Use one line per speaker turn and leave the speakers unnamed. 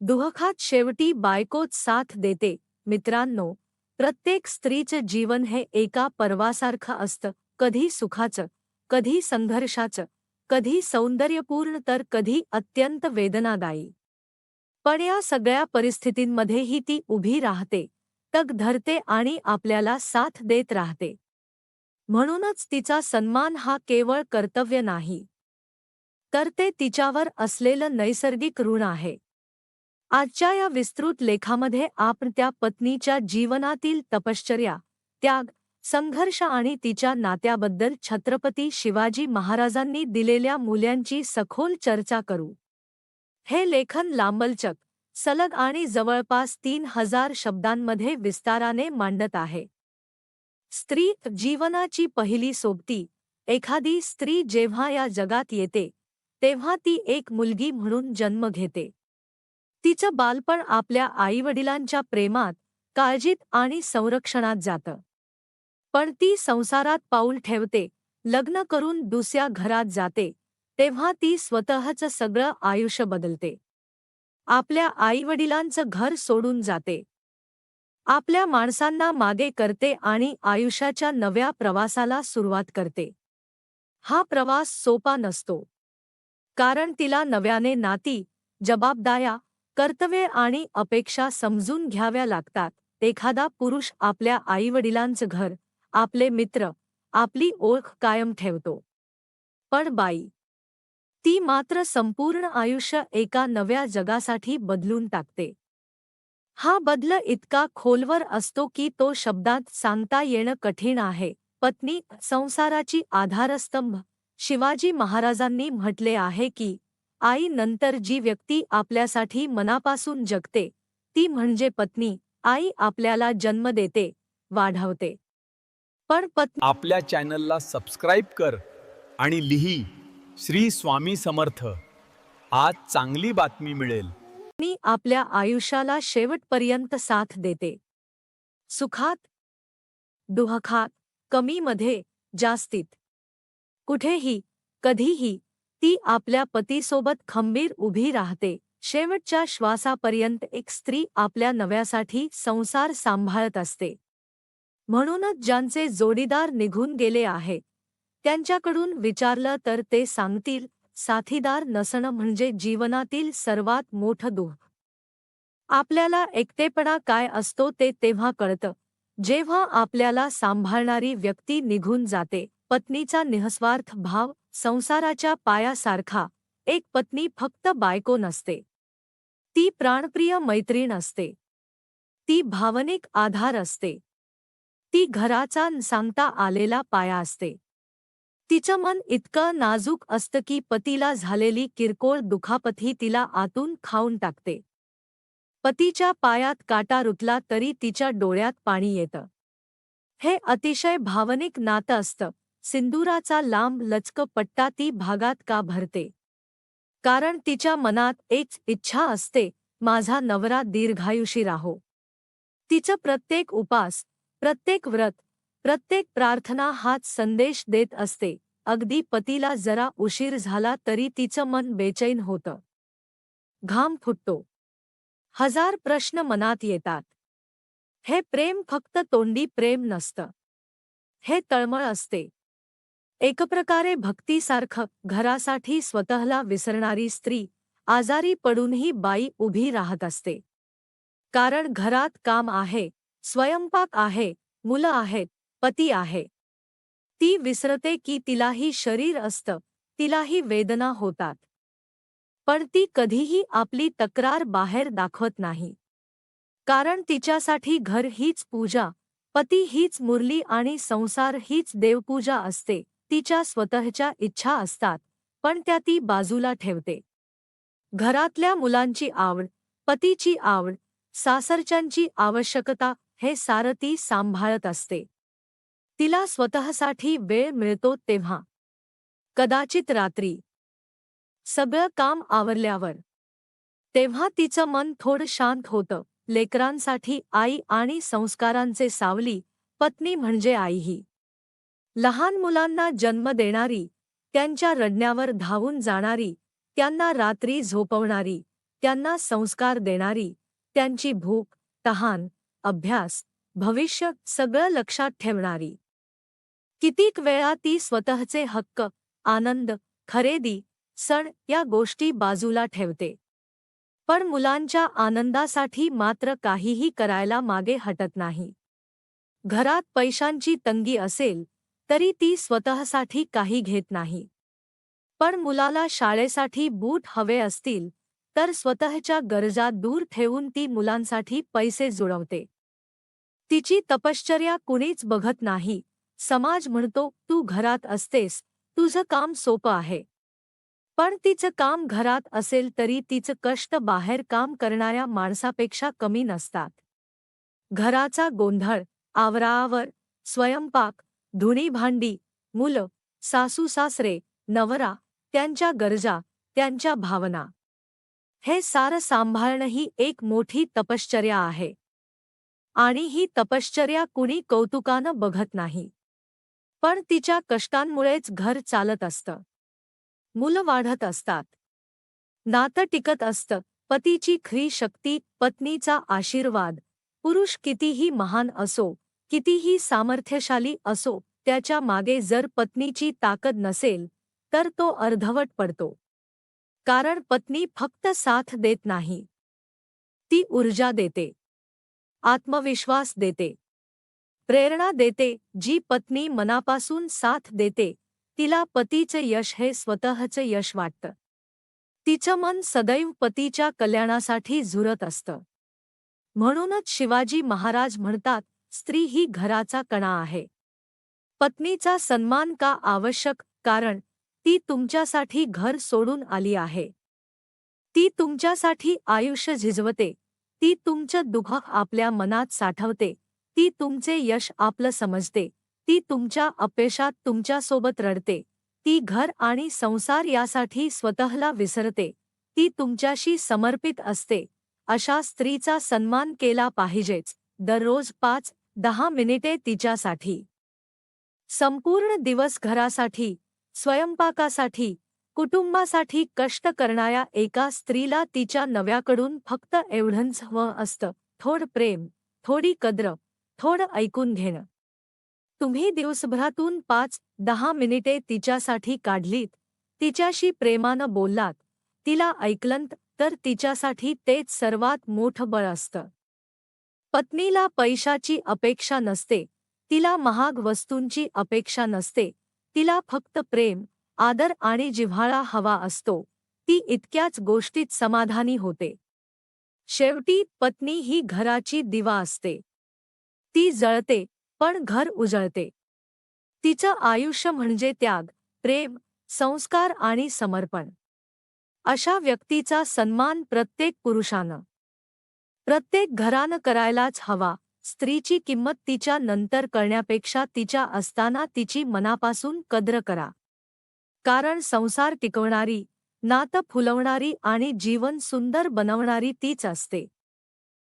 दुहखात शेवटी बायकोच साथ देते. मित्रांनो प्रत्येक स्त्रीचं जीवन हे एका पर्वासारखं असतं. कधी सुखाचं कधी संघर्षाचं कधी सौंदर्यपूर्ण तर कधी अत्यंत वेदनादायी. पण या सगळ्या परिस्थितींमध्येही ती उभी राहते तग धरते आणि आपल्याला साथ देत राहते. म्हणूनच तिचा सन्मान हा केवळ कर्तव्य नाही. तर ते तिच्यावर असलेलं नैसर्गिक ऋण आहे. आजच्या या विस्तृत लेखामध्ये आपण त्या पत्नीच्या जीवनातील तपश्चर्या, त्याग, संघर्ष आणि तिच्या नात्याबद्दल छत्रपती शिवाजी महाराजांनी दिलेल्या मूल्यांची सखोल चर्चा करू. हे लेखन लांबलचक, सलग आणि जवळपास तीन हज़ार शब्दांमध्ये विस्ताराने मांडत आहे. स्त्री जीवनाची पहिली सोबती, एखादी स्त्री जेव्हा या जगात येते, तेव्हा ती एक मुलगी म्हणून जन्म घेते. तिचं बालपण आपल्या आईवडिलांच्या प्रेमात काळजीत आणि संरक्षणात जातं. पण ती संसारात पाऊल ठेवते लग्न करून दुसऱ्या घरात जाते तेव्हा ती स्वतःचं सगळं आयुष्य बदलते. आपल्या आईवडिलांचं घर सोडून जाते. आपल्या माणसांना मागे करते आणि आयुष्याच्या नव्या प्रवासाला सुरुवात करते. हा प्रवास सोपा नसतो. कारण तिला नव्याने नाती जबाबदाऱ्या कर्तव्ये आणि अपेक्षा समजून घ्याव्या लागतात. एखादा पुरुष आपल्या आईवडिलांचं घर आपले मित्र आपली ओळख कायम ठेवतो. पण बाई ती मात्र संपूर्ण आयुष्य एका नव्या जगासाठी बदलून टाकते. हा बदल इतका खोलवर असतो की तो शब्दात सांगता येणं कठीण आहे. पत्नी संसाराची आधारस्तंभ शिवाजी महाराजांनी म्हटले आहे की आई नंतर जी व्यक्ती आपल्यासाठी मनापासून जगते ती म्हणजे पत्नी. आई आपल्याला जन्म देते वाढवते. पण पत्नी
आपल्या चॅनलला सबस्क्राईब कर आणि लिही श्री स्वामी समर्थ. आज चांगली बातमी मिळेल.
आपल्या आयुष्याला शेवटपर्यंत साथ देते. सुखात दुहखात कमीमध्ये जास्तीत. कुठेही कधीही ती आपल्या पतीसोबत खंबीर उभी राहते. शेवटच्या श्वासापर्यंत एक स्त्री आपल्या नव्यासाठी संसार सांभाळत असते. म्हणूनच ज्यांचे जोडीदार निघून गेले आहे त्यांच्याकडून विचारलं तर ते सांगतील साथीदार नसणं म्हणजे जीवनातील सर्वात मोठं दुःख. आपल्याला एकटेपणा काय असतो ते तेव्हा कळतं. जेव्हा आपल्याला सांभाळणारी व्यक्ती निघून जाते पत्नीचा निःस्वार्थ भाव संसाराच्या पायासारखा. एक पत्नी फक्त बायको नसते. ती प्राणप्रिय मैत्रीण असते. ती भावनिक आधार असते. ती घराचा सांगता आलेला पाया असते. तिचं मन इतकं नाजूक असतं की पतीला झालेली किरकोळ दुखापथी तिला आतून खाऊन टाकते. पतीच्या पायात काटा रुतला तरी तिच्या डोळ्यात पाणी येतं. हे अतिशय भावनिक नातं असतं. सिंदुराचा लांब लचक पट्टा ती भागात का भरते? कारण तिच्या मनात एक इच्छा असते माझा नवरा दीर्घायुषी राहो. तिचं प्रत्येक उपास प्रत्येक व्रत प्रत्येक प्रार्थना हाच संदेश देत असते. अगदी पतीला जरा उशीर झाला तरी तिचं मन बेचैन होतं. घाम फुटतो. हजार प्रश्न मनात येतात. हे प्रेम फक्त तोंडी प्रेम नसतं. हे तळमळ असते. एक प्रकारे भक्तीसारखं घरासाठी स्वतःला विसरणारी स्त्री आजारी पडूनही बाई उभी राहत असते. कारण घरात काम आहे स्वयंपाक आहे मुलं आहेत पती आहे. ती विसरते की तिलाही शरीर असतं तिलाही वेदना होतात. पण ती कधीही आपली तक्रार बाहेर दाखवत नाही. कारण तिच्यासाठी घर हीच पूजा पती हीच मुरली आणि संसार हीच देवपूजा असते. तिच्या स्वतःच्या इच्छा असतात पण त्या ती बाजूला ठेवते. घरातल्या मुलांची आवड पतीची आवड सासरच्यांची आवश्यकता हे सारं ती सांभाळत असते. तिला स्वतःसाठी वेळ मिळतो तेव्हा. कदाचित रात्री. सगळं काम आवरल्यावर. तेव्हा तिचं मन थोडं शांत होतं. लेकरांसाठी आई आणि संस्कारांचे सावली पत्नी म्हणजे आईही. लहान मुलांना जन्म देणारी त्यांच्या रडण्यावर धावून जाणारी त्यांना रात्री झोपवणारी त्यांना संस्कार देणारी त्यांची भूक तहान अभ्यास भविष्य सगळं लक्षात ठेवणारी. कितीक वेळा ती स्वतःचे हक्क आनंद खरेदी सण या गोष्टी बाजूला ठेवते. पण मुलांच्या आनंदासाठी मात्र काहीही करायला मागे हटत नाही. घरात पैशांची तंगी असेल तरी ती स्वतःसाठी काही घेत नाही. पण मुलाला शाळेसाठी बूट हवे असतील तर स्वतःच्या गरजा दूर ठेवून ती मुलांसाठी पैसे जुळवते. तिची तपश्चर्या कुणीच बघत नाही. समाज म्हणतो तू घरात असतेस तुझं काम सोपं आहे. पण तिचं काम घरात असेल तरी तिचं कष्ट बाहेर काम करणाऱ्या माणसापेक्षा कमी नसतात. घराचा गोंधळ आवराआवर स्वयंपाक धुणी भांडी मुलं सासू सासरे नवरा त्यांच्या गरजा त्यांच्या भावना. हे सारं सांभाळणं ही एक मोठी तपश्चर्या आहे. आणि ही तपश्चर्या कुणी कौतुकानं बघत नाही. पण तिच्या कष्टांमुळेच घर चालत असतं. मुलं वाढत असतात. नातं टिकत असतं. पतीची खरी शक्ती पत्नीचा आशीर्वाद. पुरुष कितीही महान असो कितीही सामर्थ्यशाली असो त्याच्यामागे जर पत्नीची ताकद नसेल तर तो अर्धवट पडतो. कारण पत्नी फक्त साथ देत नाही. ती ऊर्जा देते. आत्मविश्वास देते. प्रेरणा देते जी पत्नी मनापासून साथ देते तिला पतीचे यश हे स्वतःचं यश वाटतं. तिचं मन सदैव पतीच्या कल्याणासाठी झुरत असतं. म्हणूनच शिवाजी महाराज म्हणतात स्त्री ही घराचा कणा आहे. पत्नीचा सन्मान का आवश्यक? कारण ती तुमच्यासाठी घर सोडून आली आहे. ती तुमच्यासाठी आयुष्य झिजवते. ती तुमचं दुःख आपल्या मनात साठवते. ती तुमचे यश आपलं समजते. ती तुमच्या अपयशात तुमच्यासोबत रडते. ती घर आणि संसार यासाठी स्वतःला विसरते. ती तुमच्याशी समर्पित असते. अशा स्त्रीचा सन्मान केला पाहिजेच. दररोज पाच दहा मिनिटे तिच्यासाठी. संपूर्ण दिवस घरासाठी स्वयंपाकासाठी कुटुंबासाठी कष्ट करणाऱ्या एका स्त्रीला तिच्या नव्याकडून फक्त एवढंच हवं असतं. थोड प्रेम थोडी कद्र थोडं ऐकून घेणं. तुम्ही दिवसभरातून पाच दहा मिनिटे तिच्यासाठी काढलीत तिच्याशी प्रेमानं बोललात तिला ऐकलंत तर तिच्यासाठी तेच सर्वात मोठं बळ असतं. पत्नीला पैशाची अपेक्षा नसते तिला महाग वस्तूंची अपेक्षा नसते तिला फक्त प्रेम आदर आणि जिव्हाळा हवा असतो ती इतक्याच गोष्टीत समाधानी होते. शेवटी पत्नी ही घराची दिवा असते. ती जळते पण घर उजळते. तिचं आयुष्य म्हणजे त्याग प्रेम संस्कार आणि समर्पण. अशा व्यक्तीचा सन्मान प्रत्येक पुरुषानं. प्रत्येक घरानं करायलाच हवा. स्त्रीची किंमत तिच्या नंतर करण्यापेक्षा तिच्या असताना तिची मनापासून कद्र करा. कारण संसार टिकवणारी नातं फुलवणारी आणि जीवन सुंदर बनवणारी तीच असते.